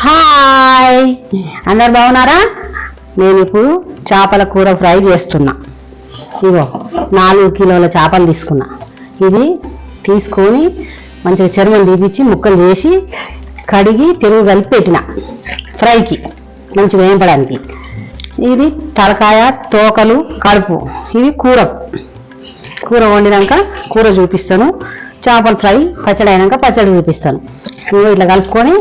Hi. అందరు బాగున్నారా? నేను ఇప్పుడు చేపల కూర ఫ్రై చేస్తున్నా. ఇగో నాలుగు కిలోల చేపలు తీసుకున్నా. ఇది తీసుకొని మంచిగా చర్మం తీపిచ్చి ముక్కలు చేసి కడిగి పెరుగు కలిపి పెట్టిన. ఫ్రైకి మంచిగా వేయపడానికి ఇది తలకాయ తోకలు కడుపు. ఇవి కూర. కూర వండినాక కూర చూపిస్తాను. చేపల ఫ్రై పచ్చడి అయినాక పచ్చడి చూపిస్తాను. ఇట్లా కలుపుకొని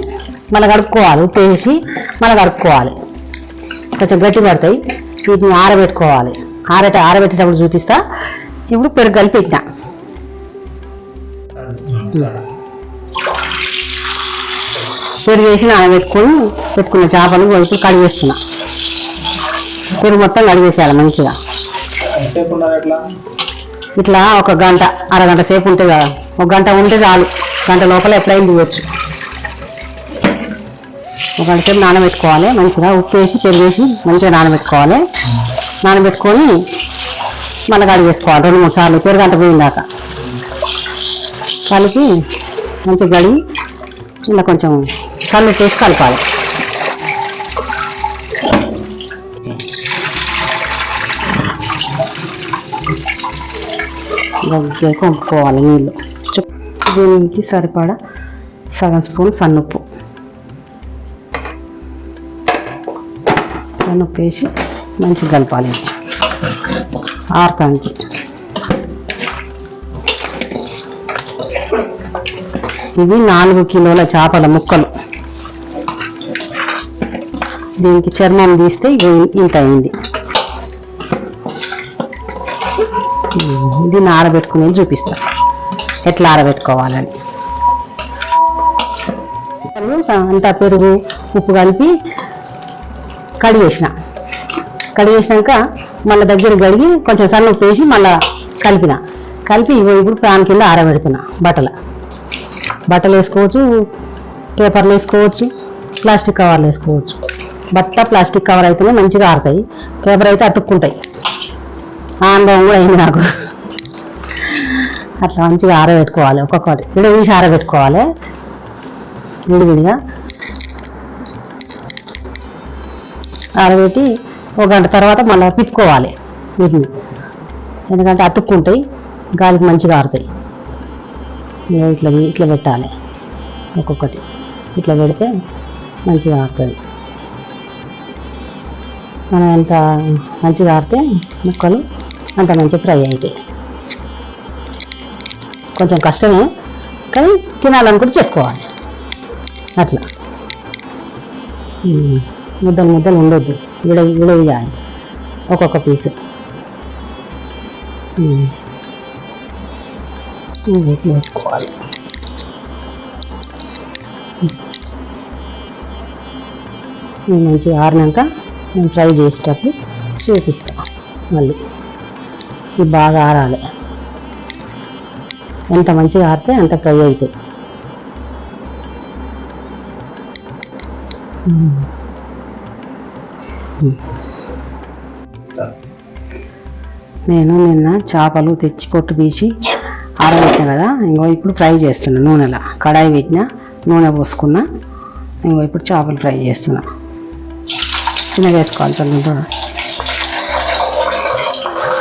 మళ్ళీ కడుక్కోవాలి ఉప్పు వేసి మళ్ళీ కడుక్కోవాలి. కొంచెం గట్టి పడతాయి వీటిని ఆరబెట్టుకోవాలి. ఆరబెట్ట ఆరబెట్టేటప్పుడు చూపిస్తా. ఇప్పుడు పెరుగు కలిపి పెట్టిన పెరుగు వేసి నానబెట్టుకొని పెట్టుకున్న చేపలు ఇప్పుడు కడిగేస్తున్నా పెరుగు మొత్తం కడిగేసేయాలి మంచిగా. ఇట్లా ఒక గంట అరగంట సేపు ఉంటుంది కదా ఒక గంట ఉంటే చాలు. గంట లోపల ఎప్పుడైనా తీయచ్చు. ఒక నానబెట్టుకోవాలి. మంచిగా ఉప్పు వేసి పెరిగేసి మంచిగా నానబెట్టుకోవాలి. నానబెట్టుకొని మళ్ళీ కడిగేసుకోవాలి రెండు మూడు సార్లు పెరుగు గంట పోయిందాక కలిపి మంచిగా కడిగి ఇలా కొంచెం కళ్ళు చేసి కలపాలి. దగ్గర కొంపుకోవాలి నీళ్ళు. దీనికి సరిపడా సగం స్పూన్ సన్నుప్పు. ఉప్పు వేసి మంచిగా కలపాలి. ఆరటానికి. ఇవి నాలుగు కిలోల చేపల ముక్కలు. దీనికి చర్మం తీస్తే ఇంత అయింది. దీన్ని ఆరబెట్టుకునేది చూపిస్తా. ఎట్లా ఆరబెట్టుకోవాలని. అంతా పెరుగు ఉప్పు కలిపి కడిగేసిన. కడిగేసినాక మళ్ళీ దగ్గర కడిగి కొంచెం సన్న వేసి మళ్ళీ కలిపిన. కలిపి ఇప్పుడు ప్యాన్ కింద ఆరబెడుతున్నా బట్టలు. బట్టలు వేసుకోవచ్చు పేపర్లు వేసుకోవచ్చు ప్లాస్టిక్ కవర్లు వేసుకోవచ్చు. బట్ట ప్లాస్టిక్ కవర్ అయితేనే మంచిగా ఆరుతాయి. పేపర్ అయితే అతుక్కుంటాయి. ఆనందం కూడా అయింది నాకు. అట్లా మంచిగా ఆరబెట్టుకోవాలి ఒక్కొక్కటి. విడదీసి ఆరబెట్టుకోవాలి. విడివిడిగా ఆరబెట్టి ఒక గంట తర్వాత మళ్ళీ పిట్టుకోవాలి వీటిని ఎందుకంటే అతుక్కుంటాయి గాలికి మంచిగా ఆరుతాయి. ఇట్లా ఇట్లా పెట్టాలి. ఒక్కొక్కటి. ఇట్లా పెడితే మంచిగా ఆరుతుంది మనం ఎంత మంచిగా ఆరితే ముక్కలు అంత మంచి ఫ్రై అవుతాయి. కొంచెం కష్టమే కానీ తినాలనుకుంటే చేసుకోవాలి. అట్లా. ముద్దలు ముద్దలు ఉండొద్దు. విడ విడవేయాలి ఒక్కొక్క పీసు. వేసుకోవాలి. మంచిగా ఆరినాక నేను ఫ్రై చేసేటప్పుడు చూపిస్తాను మళ్ళీ. ఇది బాగా ఆరాలి. ఎంత మంచిగా ఆరితే అంత ఫ్రై అవుతాయి. నేను నిన్న చేపలు తెచ్చి పొట్టు తీసి ఆరబెట్టిన కదా ఇంకో ఇప్పుడు ఫ్రై చేస్తున్నా నూనెలో. కడాయి పెట్టిన నూనె పోసుకున్నా ఇంకో ఇప్పుడు చేపలు ఫ్రై చేస్తున్నా. చిన్నగా వేసుకోవాలి తొందరగా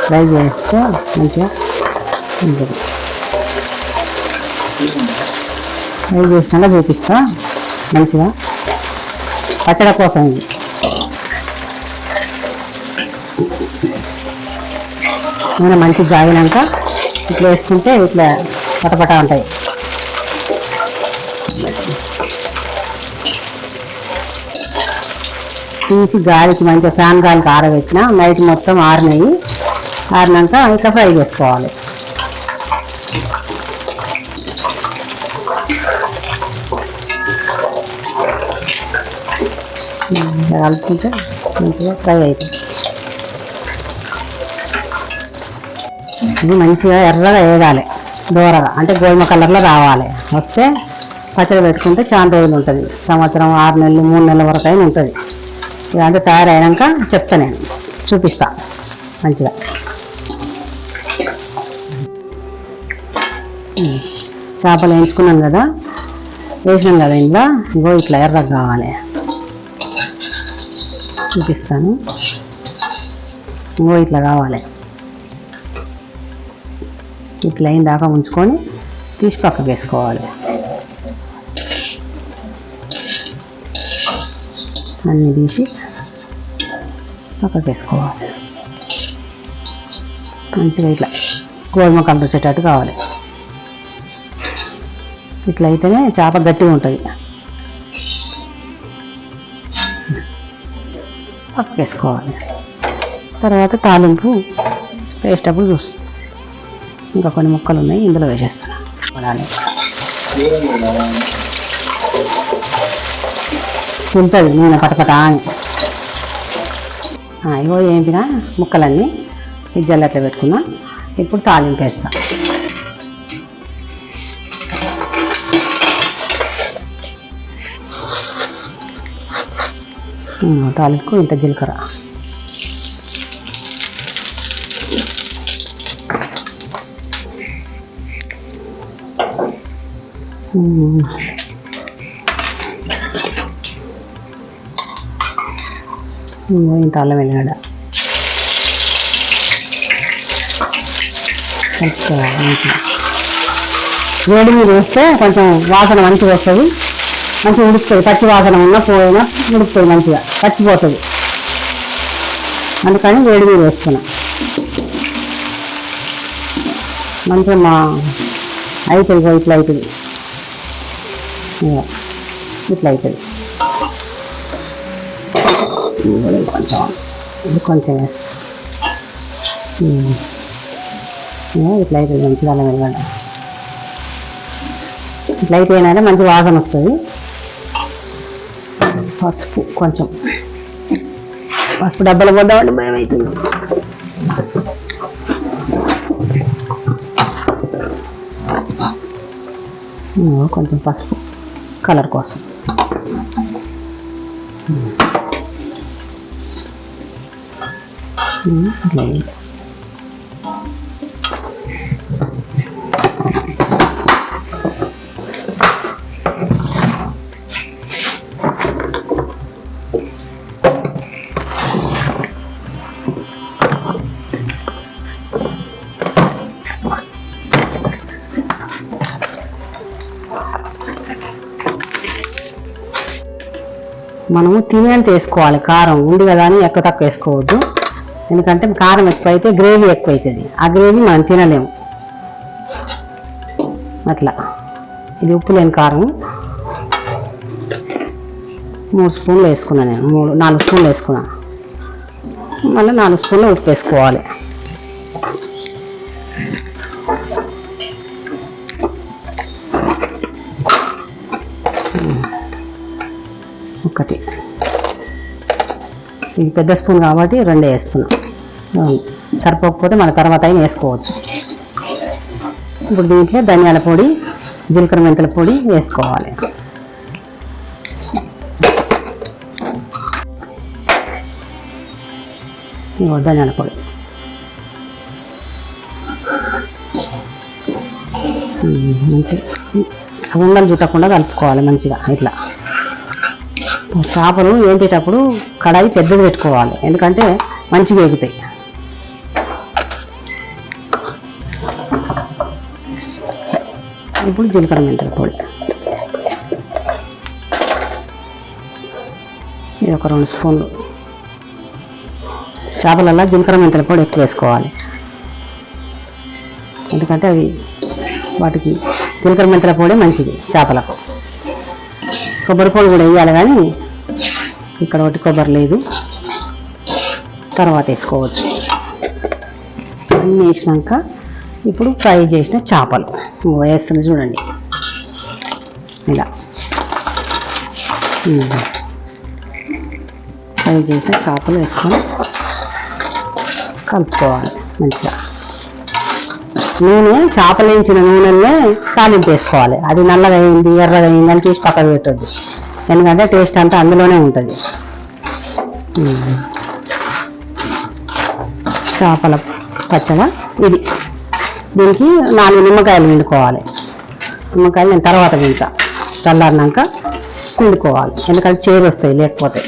ఫ్రై చేస్తే మంచిగా ఉంటుంది. ఫ్రై చేసినాక చూపిస్తా. మంచిగా పచ్చడి కోసం ఇది నూనె మంచిగా జాగినాక ఇట్లా వేసుకుంటే ఇట్లా పటపట ఉంటాయి. తీసి గాలికి మంచిగా ఫ్యాన్ గాలికి ఆరబెట్టిన నైట్ మొత్తం ఆరినాయి. ఆరినాక ఇంకా ఫ్రై చేసుకోవాలి. కలుపుకుంటే మంచిగా ఫ్రై అవుతుంది ఇది మంచిగా ఎర్రగా వేగాలి దూరగా. అంటే గోధుమ కలర్లో రావాలి. వస్తే పచ్చడి పెట్టుకుంటే చాలా రోజులు ఉంటుంది. సంవత్సరం ఆరు నెలలు మూడు నెలల వరకు అయినా ఉంటుంది. ఇదంతా తయారైనాక చెప్తా నేను. చూపిస్తా. మంచిగా. చేపలు వేయించుకున్నాం కదా. వేసినాం కదా ఇంట్లో ఇంకో ఇట్లా ఎర్రగా కావాలి. చూపిస్తాను. ఇంకో ఇట్లా కావాలి. ఇట్లా అయిన దాకా ఉంచుకొని తీసి పక్కకు వేసుకోవాలి అన్నీ తీసి పక్కకు వేసుకోవాలి మంచిగా ఇట్లా గోధుమ కలర్ వచ్చేటట్టు కావాలి ఇట్లా అయితేనే చేప గట్టిగా ఉంటుంది పక్కకు వేసుకోవాలి తర్వాత తాలింపు వేసేటప్పుడు చూస్తుంది ఇంకా కొన్ని ముక్కలు ఉన్నాయి ఇందులో వేసేస్తాను చూడాలి ఉంటుంది నూనె పటపట అని. ఇగో ఏంపిన ముక్కలన్నీ ఈ జల్లెట్లో పెట్టుకున్నా ఇప్పుడు తాలింపు వేస్తా. తాలింపుకు ఇంత జీలకర్ర. ఇంత అల్లం వెల్లిగడ్డ వేడి మీద వేస్తే కొంచెం వాసన మంచిగా వస్తుంది. మంచిగా ఉడుకుతుంది. పచ్చి వాసన ఉన్నా పోయినా ఉడుకుతుంది మంచిగా. పచ్చిపోతుంది. అందుకని వేడి మీద వేస్తున్నా. మంచిగా మా అవుతుంది ఇట్లా అవుతుంది ఇట్లా అవుతుంది కొంచెం కొంచెం వేస్తా ఇట్లా అవుతుంది మంచిగా అల్లం వెల్లిగడ్డ ఇట్లా అయిపోయినాక మంచి వాసన వస్తుంది. పసుపు కొంచెం. పసుపు డబ్బాలు పోద్దామంటే భయం అవుతుంది. Hmm, కొంచెం పసుపు. కలర్ కోసం. Hmm, ఉమ్, ఇట్లా మనము తినేంత వేసుకోవాలి. కారం ఉంది కదా అని ఎక్కువ తక్కువ వేసుకోవద్దు. ఎందుకంటే కారం ఎక్కువైతే గ్రేవీ ఎక్కువ అవుతుంది ఆ గ్రేవీ మనం తినలేము. అట్లా. ఇది ఉప్పు లేని కారం. మూడు స్పూన్లు వేసుకున్నాను నేను. మూడు నాలుగు స్పూన్లు వేసుకున్నాను మళ్ళీ నాలుగు స్పూన్లు ఉప్పు వేసుకోవాలి. ఇది పెద్ద స్పూన్ కాబట్టి రెండే వేస్తున్నాం. సరిపోకపోతే మన తర్వాత అయినా వేసుకోవచ్చు. ఇప్పుడు దీంట్లో ధనియాల పొడి జీలకర్ర మెంతుల పొడి వేసుకోవాలి. ధనియాల పొడి. మంచి ఉండలు చుట్టకుండా కలుపుకోవాలి మంచిగా ఇట్లా. చేపలు ఏంటేటప్పుడు కడాయి పెద్దది పెట్టుకోవాలి. ఎందుకంటే మంచిగా ఎగుతాయి ఇప్పుడు జీలకర్ర మెంతుల పొడి. ఇది ఒక రెండు స్పూన్లు. చేపలల్లో జీలకర్ర మెంతుల పొడి ఎక్కువ వేసుకోవాలి. ఎందుకంటే అవి వాటికి జీలకర్ర మెంతుల పొడి మంచిది చేపలకు. కొబ్బరి పొడి కూడా వేయాలి కానీ ఇక్కడ ఒకటి కొబ్బరి లేదు. తర్వాత వేసుకోవచ్చు. అన్నీ వేసినాక ఇప్పుడు ఫ్రై చేసిన చేపలు. ఇగో చూడండి. ఇలా. ఫ్రై చేసిన చేపలు వేసుకొని కలుపుకోవాలి మంచిగా. నూనె చేపలు వేయించిన నూనెలనే తాలింపు వేసుకోవాలి. అది నల్లగా అయింది ఎర్రగా అయింది అని తీసి పక్కకు పెట్టొద్దు. ఎందుకంటే టేస్ట్ అంతా అందులోనే ఉంటుంది. చేపల పచ్చగా ఇది. దీనికి నాలుగు నిమ్మకాయలు పిండుకోవాలి. నిమ్మకాయలు నేను తర్వాత పిండుతా. చల్లారినాక పిండుకోవాలి. ఎందుకంటే చేదు వస్తాయి లేకపోతే.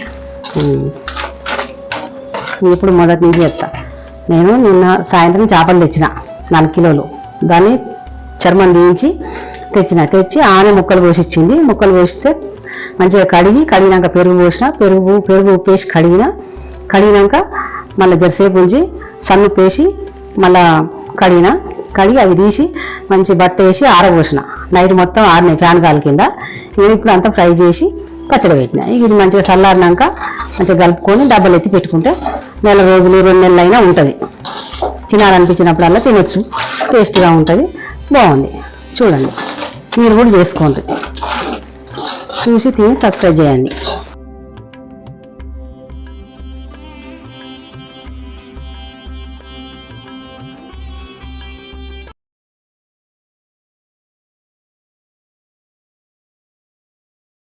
ఇప్పుడు మొదటి నుంచి చెప్తా నేను నిన్న సాయంత్రం చేపలు తెచ్చిన నాలుగు కిలోలు. దాన్ని చర్మం తీయించి తెచ్చిన. తెచ్చి ఆమె ముక్కలు పోసి ఇచ్చింది. ముక్కలు పోసిస్తే మంచిగా కడిగి కడిగినాక పెరుగు పోసిన పెరుగు పెరుగు ఉప్పేసి కడిగిన కడిగినాక మళ్ళీ జరసేపు ఉంచి సన్ను పేసి మళ్ళా కడిగిన కడిగి అవి తీసి మంచి బట్ట వేసి ఆరబోసిన. నైట్ మొత్తం ఆరినాయి ఫ్యాన్ గాలి కింద. ఇవి ఇప్పుడు అంతా ఫ్రై చేసి పచ్చడి పెట్టిన. ఇది మంచిగా చల్లారినాక మంచిగా కలుపుకొని డబ్బలు ఎత్తి పెట్టుకుంటే నెల రోజులు రెండు నెలలు అయినా ఉంటుంది. తినాలనిపించినప్పుడల్లా తినొచ్చు. టేస్ట్గా ఉంటుంది. బాగుంది. చూడండి. మీరు కూడా చేసుకోండి. చూసి తిని సబ్స్క్రైబ్ చేయండి.